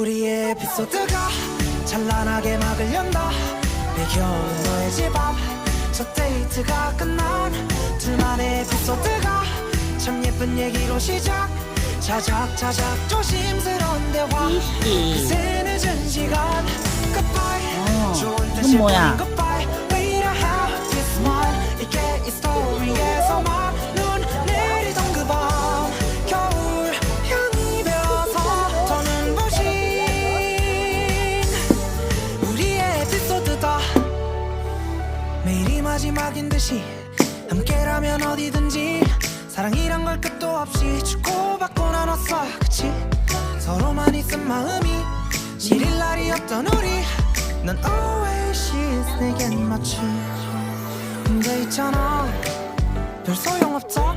우리의 에피소드가 찬란하게 막을 연다. 배경은 너의 집 앞 첫 데이트가 끝난 둘만의 에피소드가 참 예쁜 얘기로 시작. 자작자작 조심스러운 대화. 이씨. 그새 늦은 시간. Goodbye. 어, 좋은 이건 뜻일 뭐야? 뿐인 Goodbye 매일이 마지막인 듯이 함께라면 어디든지 사랑이란 걸 끝도 없이 주고받고 나눴어. 그치? 서로만 있은 마음이 시릴 날이 없던 우리. 난 always 내겐 마치 근데 있잖아. 별 소용없다